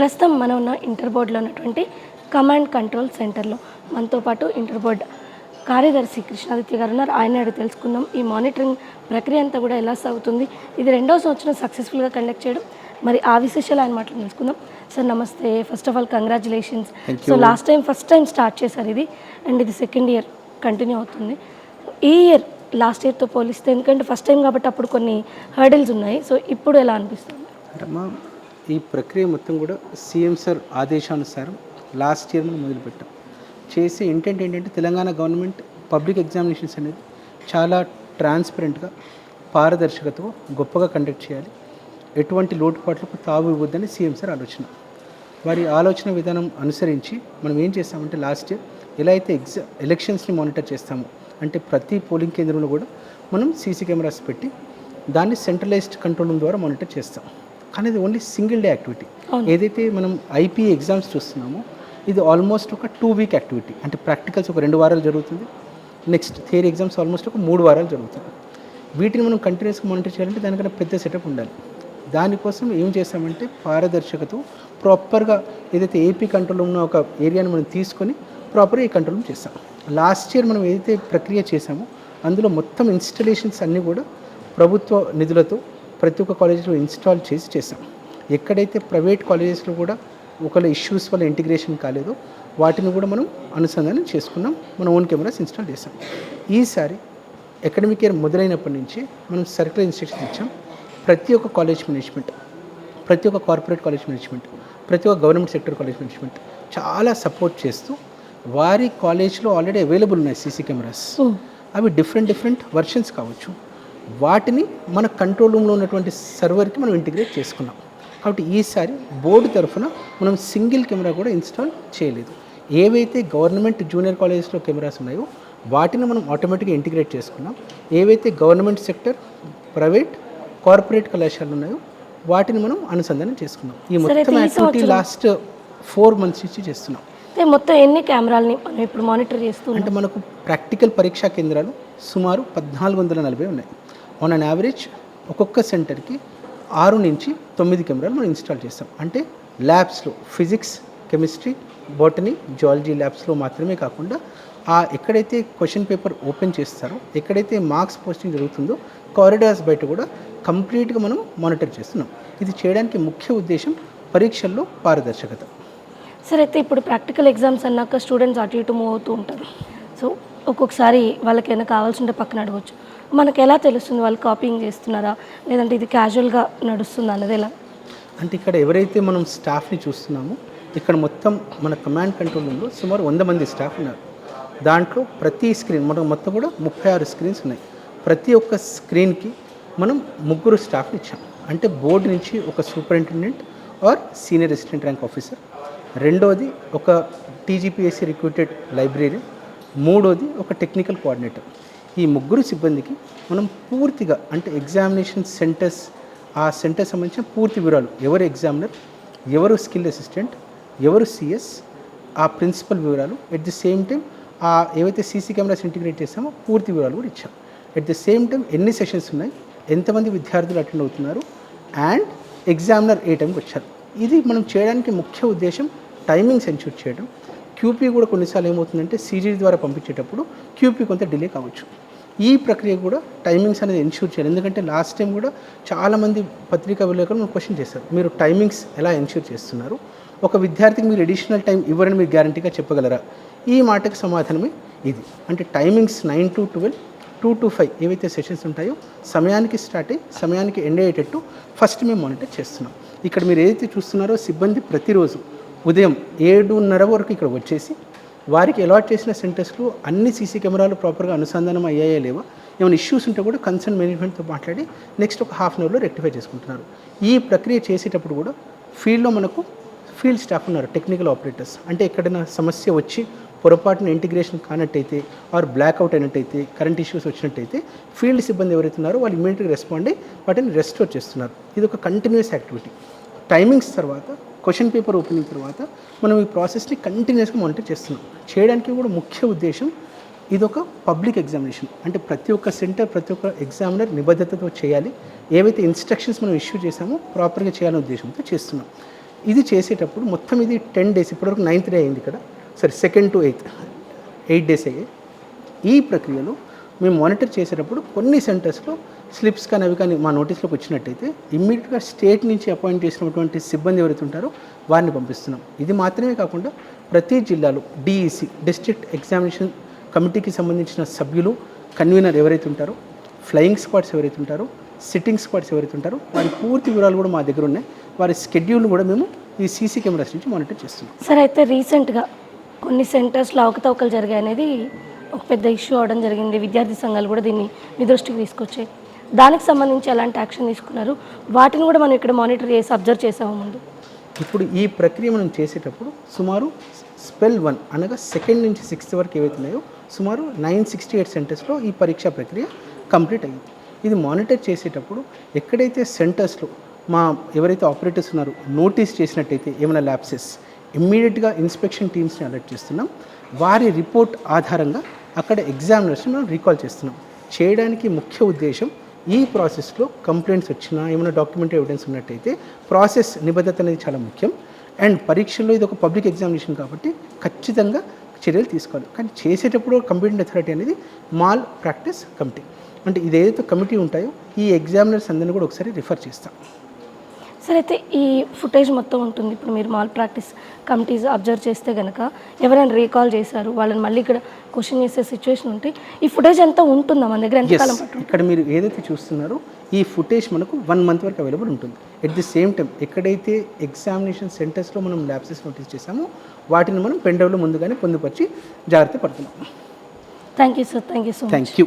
ప్రస్తుతం మనం ఉన్న ఇంటర్ బోర్డులో ఉన్నటువంటి కమాండ్ కంట్రోల్ సెంటర్లో మనతో పాటు ఇంటర్ బోర్డ్ కార్యదర్శి కృష్ణాదిత్య గారు ఉన్నారు. ఆయన అడిగి తెలుసుకుందాం. ఈ మానిటరింగ్ ప్రక్రియ అంతా కూడా ఎలా సాగుతుంది? ఇది రెండో సంవత్సరం సక్సెస్ఫుల్గా కండక్ట్ చేయడం. మరి ఆ విశేషాలు ఆయన మాటలు తెలుసుకుందాం. సార్ నమస్తే. First of all congratulations so last time first time start చేశారు ఇది. అండ్ ఇది సెకండ్ ఇయర్ కంటిన్యూ అవుతుంది. ఈ ఇయర్ లాస్ట్ ఇయర్తో పోలిస్తే ఎందుకంటే ఫస్ట్ టైం కాబట్టి అప్పుడు కొన్ని హర్డిల్స్ ఉన్నాయి. సో ఇప్పుడు ఎలా అనిపిస్తుంది? ఈ ప్రక్రియ మొత్తం కూడా సీఎం సార్ ఆదేశానుసారం లాస్ట్ ఇయర్ మనం మొదలుపెట్టాం. చేసే ఇంటెంట్ ఏంటంటే తెలంగాణ గవర్నమెంట్ పబ్లిక్ ఎగ్జామినేషన్స్ అనేది చాలా ట్రాన్స్పరెంట్గా పారదర్శకతతో గొప్పగా కండక్ట్ చేయాలి. ఎటువంటి లోటుపాట్లకు తావు ఇవ్వద్దని సీఎం సార్ ఆలోచన. వారి ఆలోచన విధానం అనుసరించి మనం ఏం చేస్తామంటే లాస్ట్ ఇయర్ ఎలా అయితే ఎగ్జా ఎలక్షన్స్ని మానిటర్ చేస్తామో అంటే ప్రతి పోలింగ్ కేంద్రంలో కూడా మనం సీసీ కెమెరాస్ పెట్టి దాన్ని సెంట్రలైజ్డ్ కంట్రోల్ రూమ్ ద్వారా మానిటర్ చేస్తాం. కానీ ఇది ఓన్లీ సింగిల్ డే యాక్టివిటీ ఏదైతే మనం ఐపీ ఎగ్జామ్స్ చూస్తున్నామో ఇది ఆల్మోస్ట్ ఒక టూ వీక్ యాక్టివిటీ అంటే ప్రాక్టికల్స్ ఒక రెండు వారాలు జరుగుతుంది. నెక్స్ట్ థియరీ ఎగ్జామ్స్ ఆల్మోస్ట్ ఒక మూడు వారాలు జరుగుతుంది. వీటిని మనం కంటిన్యూస్గా మానిటర్ చేయాలంటే దానికన్నా పెద్ద సెటప్ ఉండాలి. దానికోసం ఏం చేస్తామంటే పారదర్శకతో ప్రాపర్గా ఏదైతే ఏపీ కంట్రోల్ ఉన్న ఒక ఏరియాని మనం తీసుకొని ప్రాపర్గా ఈ కంట్రోల్ చేస్తాం. లాస్ట్ ఇయర్ మనం ఏదైతే ప్రక్రియ చేసామో అందులో మొత్తం ఇన్స్టలేషన్స్ అన్నీ కూడా ప్రభుత్వ నిధులతో ప్రతి ఒక్క కాలేజీలో ఇన్స్టాల్ చేసి చేసాం ఎక్కడైతే ప్రైవేట్ కాలేజెస్లో కూడా ఒకవేళ ఇష్యూస్ వల్ల ఇంటిగ్రేషన్ కాలేదో వాటిని కూడా మనం అనుసంధానం చేసుకున్నాం మన ఓన్ కెమెరాస్ ఇన్స్టాల్ చేసాం ఈసారి అకాడమిక్ ఇయర్ మొదలైనప్పటి నుంచి మనం సర్కులర్ ఇన్స్ట్రక్షన్ ఇచ్చాం. ప్రతి ఒక్క కాలేజ్ మేనేజ్మెంట్ ప్రతి ఒక్క కార్పొరేట్ కాలేజ్ మేనేజ్మెంట్ ప్రతి ఒక్క గవర్నమెంట్ సెక్టర్ కాలేజ్ మేనేజ్మెంట్ చాలా సపోర్ట్ చేస్తూ వారి కాలేజ్లో ఆల్రెడీ అవైలబుల్ ఉన్నాయి సీసీ కెమెరాస్. అవి డిఫరెంట్ డిఫరెంట్ వర్షన్స్ కావచ్చు. వాటిని మన కంట్రోల్ రూమ్లో ఉన్నటువంటి సర్వర్కి మనం ఇంటిగ్రేట్ చేసుకున్నాం. కాబట్టి ఈసారి బోర్డు తరఫున మనం సింగిల్ కెమెరా కూడా ఇన్స్టాల్ చేయలేదు. ఏవైతే గవర్నమెంట్ జూనియర్ కాలేజెస్లో కెమెరాస్ ఉన్నాయో వాటిని మనం ఆటోమేటిక్గా ఇంటిగ్రేట్ చేసుకున్నాం. ఏవైతే గవర్నమెంట్ సెక్టర్ ప్రైవేట్ కార్పొరేట్ కళాశాలలు ఉన్నాయో వాటిని మనం అనుసంధానం చేసుకున్నాం. ఈ మొత్తం యాక్టివిటీ లాస్ట్ ఫోర్ మంత్స్ నుంచి చేస్తున్నాం. మొత్తం ఎన్ని కెమెరాలని మనం ఇప్పుడు మానిటర్ చేస్తున్నాం? అంటే మనకు ప్రాక్టికల్ పరీక్షా కేంద్రాలు సుమారు పద్నాలుగు వందల నలభై ఉన్నాయి. ఆన్ అన్ యావరేజ్ ఒక్కొక్క సెంటర్కి ఆరు నుంచి తొమ్మిది కెమెరాలు మనం ఇన్స్టాల్ చేస్తాం. అంటే ల్యాబ్స్లో ఫిజిక్స్ కెమిస్ట్రీ బోటనీ జువాలజీ ల్యాబ్స్లో మాత్రమే కాకుండా ఆ ఎక్కడైతే క్వశ్చన్ పేపర్ ఓపెన్ చేస్తారో ఎక్కడైతే మార్క్స్ పోస్టింగ్ జరుగుతుందో కారిడార్స్ బయట కూడా కంప్లీట్గా మనం మానిటర్ చేస్తున్నాం. ఇది చేయడానికి ముఖ్య ఉద్దేశం పరీక్షల్లో పారదర్శకత. సరే అయితే ఇప్పుడు ప్రాక్టికల్ ఎగ్జామ్స్ అన్నాక స్టూడెంట్స్ అటు ఇటు మూవ్ అవుతూ ఉంటారు. సో ఒక్కొక్కసారి వాళ్ళకి ఏమైనా కావాల్సి ఉంటే పక్కన అడగవచ్చు మనకు ఎలా తెలుస్తుంది వాళ్ళు కాపీయింగ్ చేస్తున్నారా? లేదంటే ఇది క్యాజువల్గా నడుస్తుందా అన్నది ఎలా? అంటే ఇక్కడ ఎవరైతే మనం స్టాఫ్ని చూస్తున్నామో ఇక్కడ మొత్తం మన కమాండ్ కంట్రోల్ రూమ్లో సుమారు వంద మంది స్టాఫ్ ఉన్నారు. దాంట్లో ప్రతి స్క్రీన్ మనం మొత్తం కూడా ముప్పై ఆరు స్క్రీన్స్ ఉన్నాయి. ప్రతి ఒక్క స్క్రీన్కి మనం ముగ్గురు స్టాఫ్ని ఇచ్చాం. అంటే బోర్డు నుంచి ఒక superintendent or senior assistant rank officer రెండోది ఒక టీజీపీఎస్సీ రిక్రూటెడ్ లైబ్రరీ మూడోది ఒక టెక్నికల్ కోఆర్డినేటర్ ఈ ముగ్గురు సిబ్బందికి మనం పూర్తిగా అంటే ఎగ్జామినేషన్ సెంటర్స్ ఆ సెంటర్ సంబంధించిన పూర్తి వివరాలు ఎవరు ఎగ్జామినర్ ఎవరు స్కిల్ అసిస్టెంట్ ఎవరు సిఎస్ ఆ ప్రిన్సిపల్ వివరాలు ఎట్ ది సేమ్ టైం ఆ ఏవైతే సీసీ కెమెరాస్ ఇంటిగ్రేట్ చేస్తామో పూర్తి వివరాలు కూడా ఇచ్చాం. ఎట్ ది సేమ్ టైం ఎన్ని సెషన్స్ ఉన్నాయి ఎంతమంది విద్యార్థులు అటెండ్ అవుతున్నారు అండ్ ఎగ్జామినర్ ఏ టైంకి వచ్చారు. ఇది మనం చేయడానికి ముఖ్య ఉద్దేశం టైమింగ్స్ ఎన్షూర్ చేయడం. క్యూపీ కూడా కొన్నిసార్లు ఏమవుతుందంటే సీజీ ద్వారా పంపించేటప్పుడు క్యూపీ కొంత డిలే కావచ్చు. ఈ ప్రక్రియ కూడా టైమింగ్స్ అనేది ఎన్ష్యూర్ చేయాలి. ఎందుకంటే లాస్ట్ టైం కూడా చాలామంది పత్రికా విలేకరులు క్వశ్చన్ చేశారు. మీరు టైమింగ్స్ ఎలా ఎన్ష్యూర్ చేస్తున్నారు? ఒక విద్యార్థికి మీరు అడిషనల్ టైం ఇవ్వరని మీరు గ్యారంటీగా చెప్పగలరా? ఈ మాటకు సమాధానమే ఇది. అంటే timings nine to twelve two to five ఏవైతే సెషన్స్ ఉంటాయో సమయానికి స్టార్ట్ అయ్యి సమయానికి ఎండ్ అయ్యేటట్టు ఫస్ట్ మేము మానిటర్ చేస్తున్నాం. ఇక్కడ మీరు ఏదైతే చూస్తున్నారో సిబ్బంది ప్రతిరోజు ఉదయం ఏడున్నర వరకు ఇక్కడ వచ్చేసి వారికి అలాట్ చేసిన సెంటర్స్లో అన్ని సీసీ కెమెరాలు ప్రాపర్గా అనుసంధానం అయ్యాయా లేవా? ఏమైనా ఇష్యూస్ ఉంటే కూడా కన్సర్న్ మేనేజ్మెంట్తో మాట్లాడి నెక్స్ట్ ఒక హాఫ్ అన్ అవర్లో రెక్టిఫై చేసుకుంటున్నారు. ఈ ప్రక్రియ చేసేటప్పుడు కూడా ఫీల్డ్లో మనకు ఫీల్డ్ స్టాఫ్ ఉన్నారు టెక్నికల్ ఆపరేటర్స్. అంటే ఎక్కడైనా సమస్య వచ్చి పొరపాటున ఇంటిగ్రేషన్ కానట్టయితే ఆర్ బ్లాక్అవుట్ అయినట్టయితే కరెంట్ ఇష్యూస్ వచ్చినట్టయితే ఫీల్డ్ సిబ్బంది ఎవరైతే ఉన్నారో వాళ్ళు ఇమీడియట్గా రెస్పాండ్ అయ్యి వాటిని రెస్టోర్ చేస్తున్నారు. ఇది ఒక కంటిన్యూస్ యాక్టివిటీ. టైమింగ్స్ తర్వాత క్వశ్చన్ పేపర్ ఓపెనింగ్ తర్వాత మనం ఈ ప్రాసెస్ని కంటిన్యూస్గా మానిటర్ చేస్తున్నాం. చేయడానికి కూడా ముఖ్య ఉద్దేశం ఇదొక పబ్లిక్ ఎగ్జామినేషన్. అంటే ప్రతి ఒక్క సెంటర్ ప్రతి ఒక్క ఎగ్జామినర్ నిబద్ధతతో చేయాలి. ఏవైతే ఇన్స్ట్రక్షన్స్ మనం ఇష్యూ చేసామో ప్రాపర్గా చేయాలనే ఉద్దేశంతో చేస్తున్నాం. ఇది చేసేటప్పుడు మొత్తం ఇది టెన్ డేస్ ఇప్పటివరకు నైన్త్ డే అయింది ఇక్కడ సరే second to eighth eight days అయ్యాయి. ఈ ప్రక్రియలో మేము మానిటర్ చేసేటప్పుడు కొన్ని సెంటర్స్లో స్లిప్స్ కానీ అవి కానీ మా నోటీస్లోకి వచ్చినట్టయితే ఇమ్మీడియట్గా స్టేట్ నుంచి అపాయింట్ చేసినటువంటి సిబ్బంది ఎవరైతే ఉంటారో వారిని పంపిస్తున్నాం. ఇది మాత్రమే కాకుండా ప్రతి జిల్లాలో డిఈసి డిస్ట్రిక్ట్ ఎగ్జామినేషన్ కమిటీకి సంబంధించిన సభ్యులు కన్వీనర్ ఎవరైతే ఉంటారో ఫ్లయింగ్ స్క్వాడ్స్ ఎవరైతే ఉంటారో సిట్టింగ్ స్క్వాడ్స్ ఎవరైతే ఉంటారో వారి పూర్తి వివరాలు కూడా మా దగ్గర ఉన్నాయి. వారి స్కెడ్యూల్ కూడా మేము ఈ సీసీ కెమెరాస్ నుంచి మానిటర్ చేస్తున్నాం. సార్ అయితే రీసెంట్గా కొన్ని సెంటర్స్లో అవకతవకలు జరిగాయి అనేది ఒక పెద్ద ఇష్యూ అవడం జరిగింది. విద్యార్థి సంఘాలు కూడా దీన్ని మీ దృష్టికి తీసుకొచ్చాయి. దానికి సంబంధించి ఎలాంటి యాక్షన్ తీసుకున్నారు? వాటిని కూడా మనం ఇక్కడ మానిటర్ చేసి అబ్జర్వ్ చేసాము ముందు. ఇప్పుడు ఈ ప్రక్రియ మనం చేసేటప్పుడు సుమారు స్పెల్ వన్ అనగా సెకండ్ నుంచి సిక్స్త్ వరకు ఏవైతే ఉన్నాయో సుమారు నైన్ సిక్స్టీ ఎయిట్ సెంటర్స్లో ఈ పరీక్షా ప్రక్రియ కంప్లీట్ అయ్యింది. ఇది మానిటర్ చేసేటప్పుడు ఎక్కడైతే సెంటర్స్లో మా ఎవరైతే ఆపరేటర్స్ ఉన్నారో నోటీస్ చేసినట్టయితే ఏమైనా ల్యాప్సెస్ ఇమ్మీడియట్గా ఇన్స్పెక్షన్ టీమ్స్ని అలర్ట్ చేస్తున్నాం. వారి రిపోర్ట్ ఆధారంగా అక్కడ ఎగ్జామినర్స్ని మనం రీకాల్ చేస్తున్నాం. చేయడానికి ముఖ్య ఉద్దేశం ఈ ప్రాసెస్లో కంప్లైంట్స్ వచ్చినా ఏమైనా డాక్యుమెంట్ ఎవిడెన్స్ ఉన్నట్టయితే ప్రాసెస్ నిబద్ధత అనేది చాలా ముఖ్యం. అండ్ పరీక్షల్లో ఇది ఒక పబ్లిక్ ఎగ్జామినేషన్ కాబట్టి ఖచ్చితంగా చర్యలు తీసుకోవాలి. కానీ చేసేటప్పుడు కంప్యూటర్ అథారిటీ అనేది మాల్ ప్రాక్టీస్ కమిటీ. అంటే ఇదేదైతే కమిటీ ఉంటాయో ఈ ఎగ్జామినర్స్ అందరినీ కూడా ఒకసారి రిఫర్ చేస్తాం. సార్ అయితే ఈ ఫుటేజ్ మొత్తం ఉంటుంది. ఇప్పుడు మీరు మాల్ ప్రాక్టీస్ కమిటీస్ అబ్జర్వ్ చేస్తే కనుక ఎవరైనా రీకాల్ చేశారు వాళ్ళని మళ్ళీ ఇక్కడ క్వశ్చన్ చేసే సిచ్యువేషన్ ఉంటే ఈ ఫుటేజ్ అంతా ఉంటుందా మన దగ్గర? ఎంతకాలం పట్టు ఇక్కడ మీరు ఏదైతే చూస్తున్నారో ఈ ఫుటేజ్ మనకు వన్ మంత్ వరకు అవైలబుల్ ఉంటుంది. ఎట్ ది సేమ్ టైం ఎక్కడైతే ఎగ్జామినేషన్ సెంటర్స్లో మనం ల్యాబ్సెస్ నోటీస్ చేసామో వాటిని మనం పెండవ్లో ముందుగానే పొందుపరిచి జాగ్రత్త పడుతున్నాం. Thank you sir thank you so thank you